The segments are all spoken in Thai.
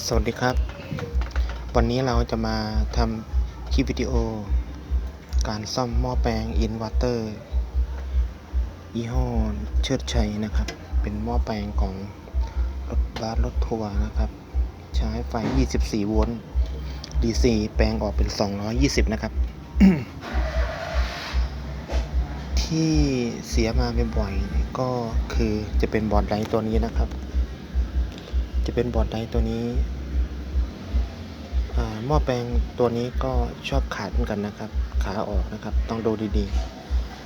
สวัสดีครับ วันนี้เราจะมาทำคลิปวิดีโอ การซ่อมหม้อแปลงอินเวอร์เตอร์ยี่ห้อเชิดชัยนะครับ เป็นหม้อแปลงของรถบัสรถทัวร์นะครับ ใช้ไฟ 24 โวลต์ DC แปลงออกเป็น 220 นะครับ ที่เสียมาบ่อยๆก็คือจะเป็นบอร์ดไลท์ตัวนี้นะครับ จะเป็นบอร์ดไลท์ตัวนี้หม้อแปลงตัวนี้ก็ชอบขาดเหมือนกันนะครับ ขาออกนะครับ ต้องดูดี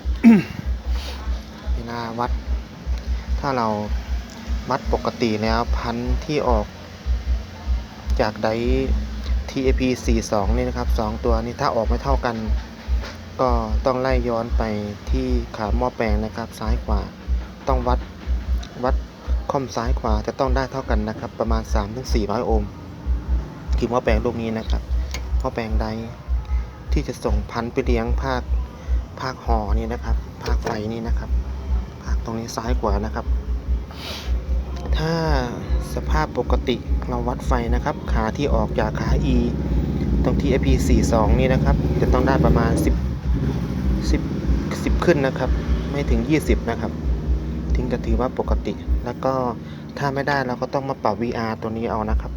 ๆ เวลาวัด ถ้าเราวัดปกติแล้วพันที่ออกจากได TAP 42 นี่นะครับสองตัวนี้ถ้าออกไม่เท่ากัน ก็ต้องไล่ย้อนไปที่ขาหม้อแปลงนะครับ ซ้ายขวา ต้องวัดวัด คอมซ้ายขวาจะต้องได้เท่ากันนะครับ ประมาณ 3-400 โอห์มคือหม้อแปลงลูกนี้นะครับหม้อแปลงใดที่จะส่งพันธุ์ไปเลี้ยงภาคภาคหอนี่นะครับ ภาคไฟนี่นะครับ ภาคตรงนี้ซ้ายขวานะครับ ถ้าสภาพปกติเราวัดไฟนะครับ ขาที่ออกจากขา E ตรงที่ IP42 นี่นะครับ จะต้องได้ประมาณ 10 10 10 ขึ้นนะครับ ไม่ถึง 20 นะครับ ถึงจะถือว่าปกติ แล้วก็ถ้าไม่ได้เราก็ต้องมาปรับ VR ตัวนี้เอานะครับ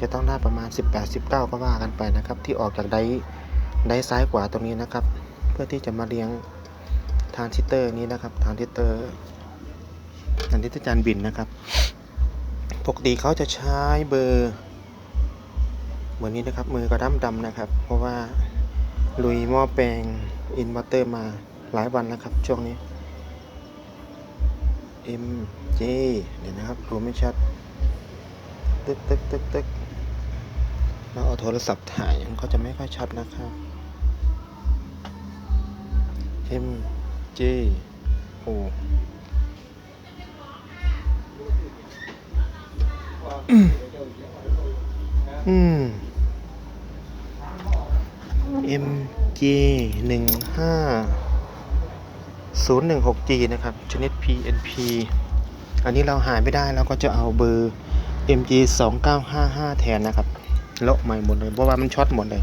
จะต้องได้ประมาณ 18 19 ก็ว่ากันไปนะครับ ที่ออกจากไดไดซ้ายขวาตรงนี้นะครับ เพื่อที่จะมาเลี้ยงทานซิเตอร์นี้นะครับทานซิเตอร์ทานซิเตอร์จานบินนะครับ ปกติเขาจะใช้เบอร์เหมือนนี้นะครับมือก็ดำดำนะครับ เพราะว่าลุยหม้อแปลงอินเวอร์เตอร์มาหลายวันแล้วครับ ช่วงนี้ M J เดี๋ยวนะครับดูไม่ชัด ตึกตึกตึกตึกเราเอาโทรศัพท์ถ่ายมันก็จะไม่ค่อยชัดนะครับ M J O อืม M J หนึ่งห้า 016G นะครับ ชนิด PNP อันนี้เราหายไม่ได้เราก็จะเอาเบอร์ MG 2955 แทนนะครับเลาะใหม่หมดเลยเพราะว่ามันช็อตหมดเลย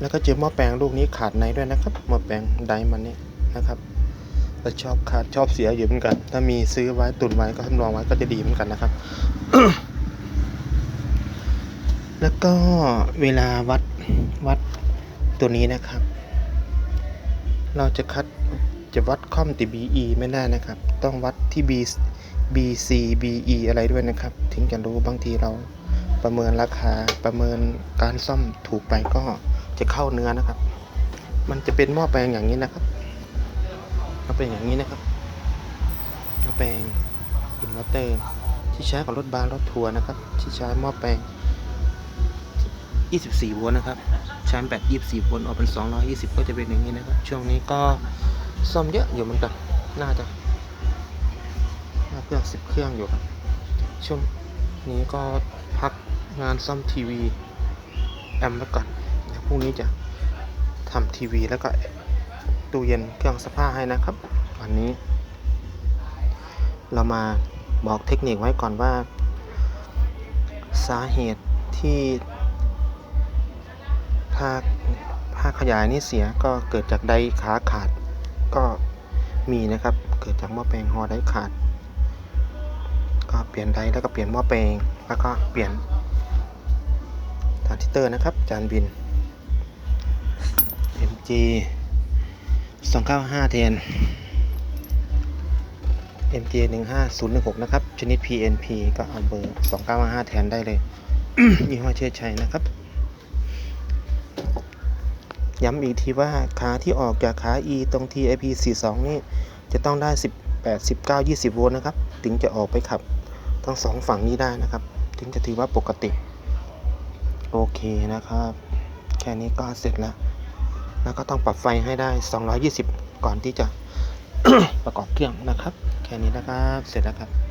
แล้วก็เจอหม้อแปลงลูกนี้ขาดในด้วยนะครับหม้อแปลงไดมันนี่นะครับเราชอบขาดชอบเสียอยู่เหมือนกัน ถ้ามีซื้อไว้ตุนไว้ก็ทำรองไว้ก็จะดีเหมือนกันนะครับ แล้วก็เวลาวัดวัดตัวนี้นะครับ เราจะคัดจะวัดค่อมติ BE ไม่ได้นะครับ ต้องวัดที่ B BC BE อะไรด้วยนะครับ ถึงจะรู้บางทีเราประเมินราคาประเมินการซ่อมถูกไปก็จะเข้าเนื้อนะครับ มันจะเป็นหม้อแปลงอย่างนี้นะครับมาเป็นอย่างนี้นะครับหม้อแปลงอินเวอร์เตอร์ที่ใช้กับรถบัสรถทัวร์นะครับ ที่ใช้หม้อแปลง 24โวลต์นะครับชาร์จแบต24โวลต์ออกเป็น220 ก็จะเป็นอย่างนี้นะครับ ช่วงนี้ก็ซ่อมเยอะอยู่เหมือนกัน น่าจะน่าเครื่อง10 เครื่องอยู่ครับ ช่วงนี้ก็พักงานซ่อมทีวีแอมไว้ก่อนเดี๋ยวพรุ่งนี้จะทำทีวีแล้วก็ตู้เย็นเครื่องซักผ้าให้นะครับ วันนี้ เรามาบอกเทคนิคไว้ก่อนว่า สาเหตุที่ ภาคภาคขยายนี่เสียก็เกิดจากไดขาขาดก็มีนะครับ เกิดจากหม้อแปลงฮอไดขาด ก็เปลี่ยนไดแล้วก็เปลี่ยนหม้อแปลงแล้วก็เปลี่ยนทรานซิสเตอร์นะครับ จานบิน MG 295แทน MG 15016 นะครับ ชนิด PNP ก็เอาเบอร์ 295 แทนได้เลยยี่ห้อเชิดชัยนะครับ ย้ำอีกทีว่าขาที่ออกจากขา E ตรง TIP 42 นี่จะต้องได้ 18 19 20 โวลต์นะครับ ถึงจะออกไปขับทั้งสองฝั่งนี้ได้นะครับ ถึงจะถือว่าปกติ โอเคนะครับ แค่นี้ก็เสร็จแล้ว แล้วก็ต้องปรับไฟให้ได้ 220 ก่อนที่จะประกอบเครื่องนะครับ แค่นี้นะครับ เสร็จแล้วครับ